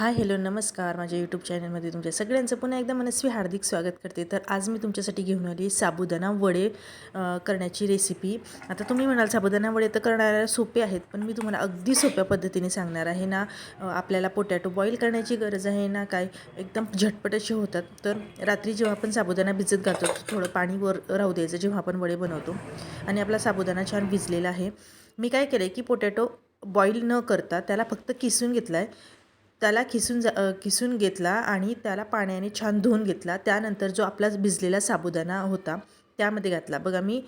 Hi hello नमस्कार. माझ्या YouTube चॅनलमध्ये तुमच्या सगळ्यांचं पुन्हा एकदा मनस्वी हार्दिक स्वागत करते. तर आज मी तुमच्यासाठी घेऊन आली साबुदाणा वडे करण्याची रेसिपी आता तुम्ही म्हणाल साबुदाणा वडे तर करणाऱ्या सोपे आहेत पण मी तुम्हाला अगदी सोप्या पद्धतीने सांगणार आहे ना आपल्याला पोटॅटो बॉईल करण्याची गरज आहे ना काय एकदम झटपट असे होतात. तर रात्री जेव्हा आपण साबुदाणा भिजत घालतो थोडं पाणी वर राहू द्यायचं जेव्हा आपण वडे बनवतो. आणि आपला साबुदाणा छान भिजलेला आहे. मी काय केलं आहे की पोटॅटो बॉईल न करता त्याला फक्त किसून घेतला आहे त्याला खिसून जा खिसून घेतला आणि त्याला पाण्याने छान धुवून घेतला. त्यानंतर जो आपला भिजलेला साबुदाणा होता त्यामध्ये घातला. बघा मी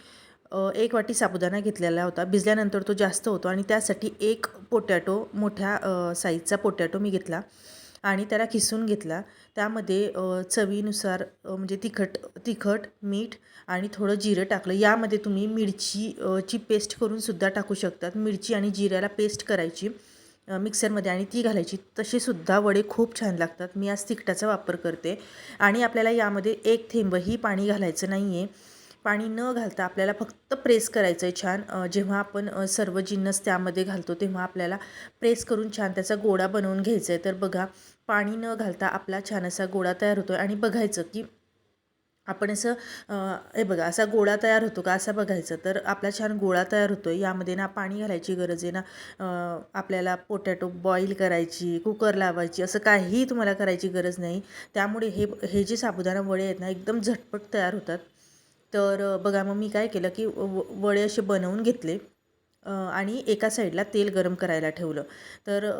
एक वाटी साबुदाणा घेतलेला होता. भिजल्यानंतर तो जास्त होतो आणि त्यासाठी एक पोटॅटो मोठ्या साईजचा पोटॅटो मी घेतला आणि त्याला खिसून घेतला. त्यामध्ये चवीनुसार म्हणजे तिखट तिखट मीठ आणि थोडं जिरं टाकलं. यामध्ये तुम्ही मिरची ची पेस्ट करून सुद्धा टाकू शकतात. मिरची आणि जिऱ्याला पेस्ट करायची. मिक्सरमध्ये आणि ती घालायची तशीसुद्धा वडे खूप छान लागतात. मी आज तिखटाचा वापर करते. आणि आपल्याला यामध्ये एक थेंबही पाणी घालायचं नाही आहे पाणी न घालता आपल्याला फक्त प्रेस करायचं आहे छान जेव्हा आपण सर्व जिन्नस त्यामध्ये घालतो तेव्हा आपल्याला प्रेस करून छान त्याचा गोळा बनवून घ्यायचा आहे तर बघा पाणी न घालता आपला छान असा गोळा तयार होतो आहे आणि बघायचं की आपण असं हे बघा असा गोळा तयार होतो का असा बघायचं. तर आपला छान गोळा तयार होतो आहे यामध्ये ना पाणी घालायची गरज आहे ना आपल्याला पोटॅटो बॉईल करायची कुकर लावायची असं काहीही तुम्हाला करायची गरज नाही. त्यामुळे हे हे जे साबुदाणा वडे आहेत ना एकदम झटपट तयार होतात. तर बघा मग मी काय केलं की व वडे असे बनवून घेतले आणि एका साईडला तेल गरम करायला ठेवलं. तर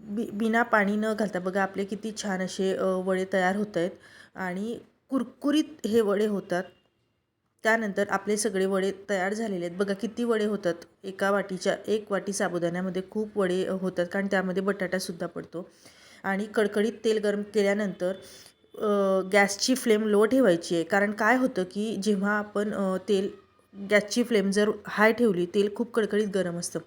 बि बिना पाणी न घालता बघा आपले किती छान असे वडे तयार होत आहेत. आणि कुरकुरीत हे वडे होतात. त्यानंतर आपले सगळे वडे तयार झालेले आहेत. बघा किती वडे होतात. एका वाटीच्या एक वाटी साबुदाण्यामध्ये खूप वडे होतात कारण त्यामध्ये बटाटासुद्धा पडतो. आणि कडकडीत तेल गरम केल्यानंतर गॅसची फ्लेम लो ठेवायची आहे. कारण काय होतं की जेव्हा आपण तेल गॅसची फ्लेम जर हाय ठेवली तेल खूप कडकडीत गरम असतं.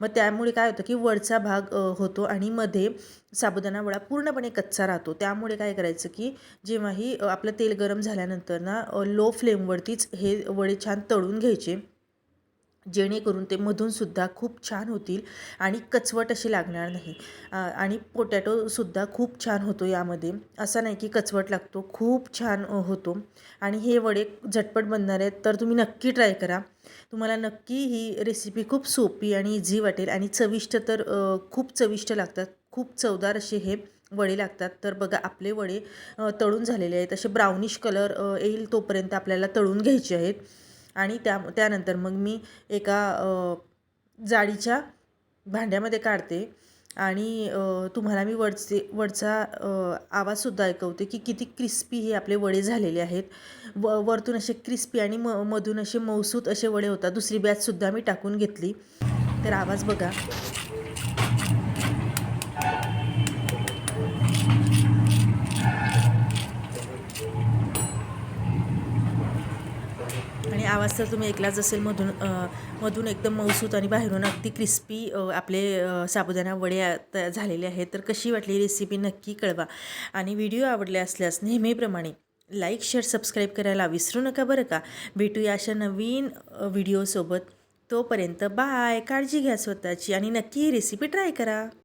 मग त्यामुळे काय होतं की वरचा भाग होतो आणि मध्ये साबुदाणा वडा पूर्णपणे कच्चा राहतो. त्यामुळे काय करायचं की जेव्हाही आपलं तेल गरम झाल्यानंतर ना लो फ्लेमवरतीच हे वडे छान तळून घ्यायचे. जेणेकरून ते मधूनसुद्धा खूप छान होतील आणि कचवट अशी लागणार नाही. आणि पोटॅटोसुद्धा खूप छान होतो यामध्ये. असं नाही की कचवट लागतो खूप छान होतो. आणि हे वडे झटपट बनणार आहेत तर तुम्ही नक्की ट्राय करा. तुम्हाला नक्की ही रेसिपी खूप सोपी आणि इझी वाटेल आणि चविष्ट तर खूप चविष्ट लागतात. खूप चवदार असे हे वडे लागतात. तर बघा आपले वडे तळून झालेले आहेत. असे ब्राउनिश कलर येईल तोपर्यंत आपल्याला तळून घ्यायचे आहेत. आणि त्या त्यानंतर मग मी एका जाडीच्या जाळीच्या भांड्यामध्ये काढते. आणि तुम्हाला मी वडचे वडचा आवाजसुद्धा ऐकवते की किती क्रिस्पी हे आपले वडे झालेले आहेत. व वरतून असे क्रिस्पी आणि म मधून असे मौसूत असे वडे होतात. दुसरी बॅचसुद्धा मी टाकून घेतली. तर आवाज बघा. आवाज तर तुम्ही ऐकलाच असेल मधून मधून एकदम मौसूत आणि बाहेरून अगदी क्रिस्पी आपले साबुदाणा वडे आ- तयार झालेले आहेत. तर कशी वाटली रेसिपी नक्की कळवा. आणि व्हिडिओ आवडले असल्यास नेहमीप्रमाणे लाईक शेअर सबस्क्राईब करायला विसरू नका बरं का? भेटूया अशा नवीन व्हिडिओसोबत तोपर्यंत बाय काळजी घ्या स्वतःची आणि नक्की ही रेसिपी ट्राय करा.